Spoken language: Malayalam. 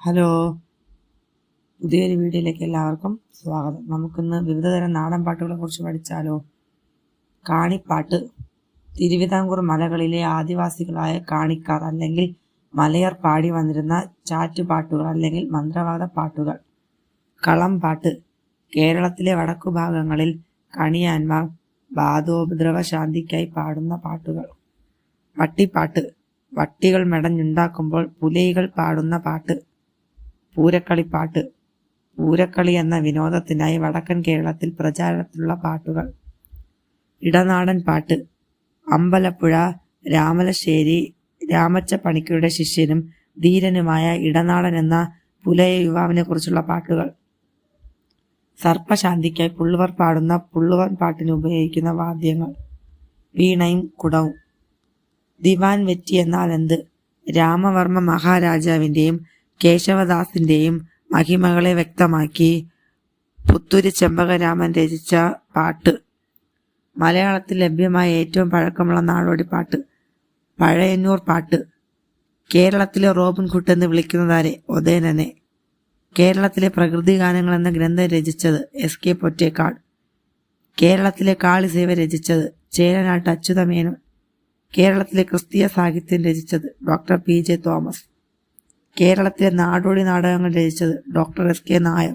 ഹലോ. പുതിയൊരു വീഡിയോയിലേക്ക് എല്ലാവർക്കും സ്വാഗതം. നമുക്കിന്ന് വിവിധതരം നാടൻ പാട്ടുകളെ കുറിച്ച് പഠിച്ചാലോ? കാണിപ്പാട്ട്. തിരുവിതാംകൂർ മലകളിലെ ആദിവാസികളായ കാണിക്കാർ അല്ലെങ്കിൽ മലയർ പാടി വന്നിരുന്ന ചാറ്റുപാട്ടുകൾ അല്ലെങ്കിൽ മന്ത്രവാദ പാട്ടുകൾ. കളംപാട്ട് കേരളത്തിലെ വടക്കു ഭാഗങ്ങളിൽ കണിയാന്മാർ ബാധോപദ്രവ ശാന്തിക്കായി പാടുന്ന പാട്ടുകൾ. വട്ടിപ്പാട്ട്. വട്ടികൾ മെടഞ്ഞുണ്ടാക്കുമ്പോൾ പുലയികൾ പാടുന്ന പാട്ട്. പൂരക്കളിപ്പാട്ട് പൂരക്കളി എന്ന വിനോദത്തിനായി വടക്കൻ കേരളത്തിൽ പ്രചാരത്തിലുള്ള പാട്ടുകൾ. ഇടനാടൻ പാട്ട്. അമ്പലപ്പുഴ രാമലശ്ശേരി രാമച്ച പണിക്കരുടെ ശിഷ്യനും ധീരനുമായ ഇടനാടൻ എന്ന പുലയ യുവാവിനെ കുറിച്ചുള്ള പാട്ടുകൾ. സർപ്പശാന്തിക്കായി പുള്ളുവർ പാടുന്ന പുള്ളുവൻ പാട്ടിന് ഉപയോഗിക്കുന്ന വാദ്യങ്ങൾ. വീണയും കുടവും. ദിവാൻ വെറ്റി എന്നാൽ എന്ത്? രാമവർമ്മ മഹാരാജാവിന്റെയും കേശവദാസിന്റെയും മഹിമകളെ വ്യക്തമാക്കി പുത്തൂരി ചെമ്പകരാമൻ രചിച്ച പാട്ട്. മലയാളത്തിൽ ലഭ്യമായ ഏറ്റവും പഴക്കമുള്ള നാടോടി പാട്ട്. പഴയന്നൂർ പാട്ട്. കേരളത്തിലെ റോബിൻകുട്ട് എന്ന് വിളിക്കുന്നതാരെ? ഒതേനനെ കേരളത്തിലെ പ്രകൃതി ഗാനങ്ങൾ എന്ന ഗ്രന്ഥം രചിച്ചത് എസ് കെ പൊറ്റേക്കാട്. കേരളത്തിലെ കാളിസേവ രചിച്ചത് ചേരനാട്ട് അച്യുതമേനോൻ. കേരളത്തിലെ ക്രിസ്തീയ സാഹിത്യം രചിച്ചത് ഡോക്ടർ പി ജെ തോമസ്. കേരളത്തിലെ നാടോടി നാടകങ്ങൾ രചിച്ചത് ഡോക്ടർ എസ് കെ നായർ.